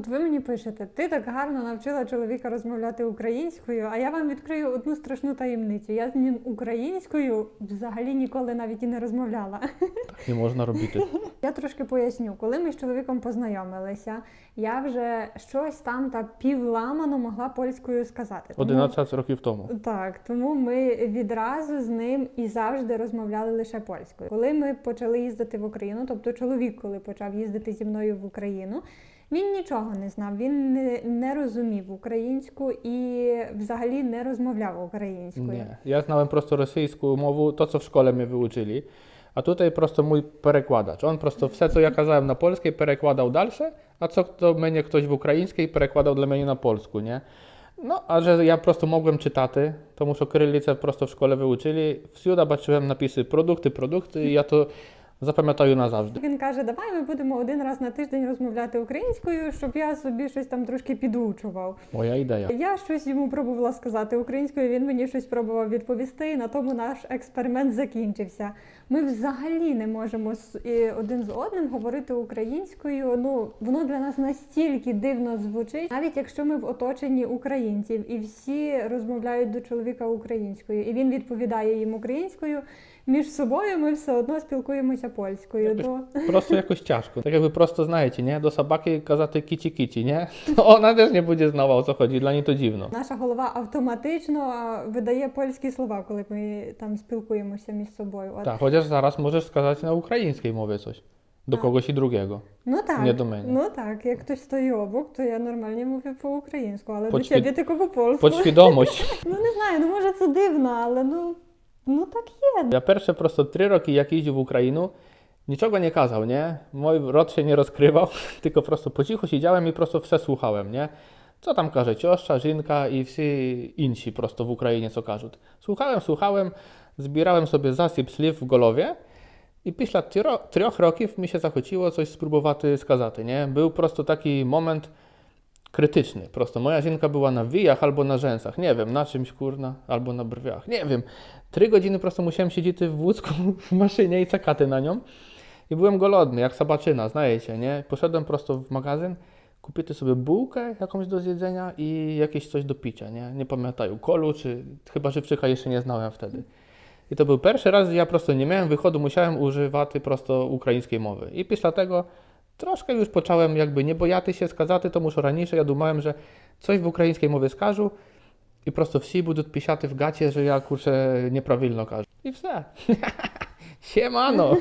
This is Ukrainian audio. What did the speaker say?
От ви мені пишете, ти так гарно навчила чоловіка розмовляти українською, а я вам відкрию одну страшну таємницю. Я з ним українською взагалі ніколи навіть і не розмовляла. Так не можна робити. Я трошки поясню, коли ми з чоловіком познайомилися, я вже щось там та півламану могла польською сказати. Тому- 11 років тому. Так, тому ми відразу з ним і завжди розмовляли лише польською. Коли ми почали їздити в Україну, тобто чоловік, коли почав їздити зі мною в Україну, він нічого не знав, він не, не розумів українську і взагалі не розмовляв українською. Nie. Ja znałem prosto rosyjską mowę, to co w szkole mnie wyuczyli, A tutaj prosto mój perkładacz. On prosto wse, co ja kazałem na polskiej, perkładał dalsze, a co to mnie ktoś w ukraińskiej perkładał dla mnie na polsku, nie? No, a że ja prosto mogłem czytaty, to muszę krylicę prosto w szkole wyuczyli. Wsiuda baczyłem napisy produkty, produkty i ja to запам'ятаю назавжди. Він каже: Давай ми будемо один раз на тиждень розмовляти українською, щоб я собі щось там трошки підучував. Моя ідея. Я щось йому пробувала сказати українською, він мені щось пробував відповісти, і на тому наш експеримент закінчився. Ми взагалі не можемо один з одним говорити українською. Ну воно для нас настільки дивно звучить, навіть якщо ми в оточенні українців і всі розмовляють до чоловіка українською, і він відповідає їм українською. Між собою ми все одно спілкуємося польською. Якось То Просто jakoś ciężko. Tak jakby prosto знаєте, nie? Do собаки казати кіті-кіті, nie? To ona też nie będzie znała o co chodzi, dla niej to dziwno. Наша голова автоматично видає польські слова, коли ми там спілкуємося між собою. От. Tak, chociaż zaraz możesz сказати на українській мові coś. Do Tak. kogoś i drugiego. Ну так. Не до мене. Ну так, як хтось стоїть обок, то я нормально мовлю по-українську, але до Подсвід- тебе тільки по-польську. Podświadomość. Ну не знаю, ну може це дивно, але ну, No tak jest. Ja pierwsze prosto trzy roki jak jeździł w Ukrainę, niczego nie kazał, nie? Mój rod się nie rozkrywał, tylko prosto po cichu siedziałem i prosto wse słuchałem, nie? Co tam każe cioszcza, żynka i wszyscy inni prosto w Ukrainie, co każą. Słuchałem, słuchałem, zbierałem sobie zasyp sliw w golowie i pisla trzech roków mi się zachodziło coś spróbować skazaty, nie? Był prosto taki moment, krytyczny. Prosto moja zienka była na wijach albo na rzęsach, nie wiem, na czymś kurna, albo na brwiach, nie wiem. Trzy godziny prosto musiałem siedzieć w łódzku w maszynie i cakaty na nią. I byłem golodny, jak sabaczyna, znajecie, nie? Poszedłem prosto w magazyn, kupiłem sobie bułkę jakąś do zjedzenia i jakieś coś do picia, nie? Nie pamiętają, kolu czy chyba żywczyka jeszcze nie znałem wtedy. I to był pierwszy raz, ja prosto nie miałem wychodu, musiałem używać prosto ukraińskiej mowy. I pisla tego troszkę już począłem jakby niebojaty się skazaty, to muszę raniejsze, ja dumałem, że coś w ukraińskiej mowie skażu i prosto wsi budu pisiaty w gacie, że ja kurczę nieprawilno każę. I wse. Siemano!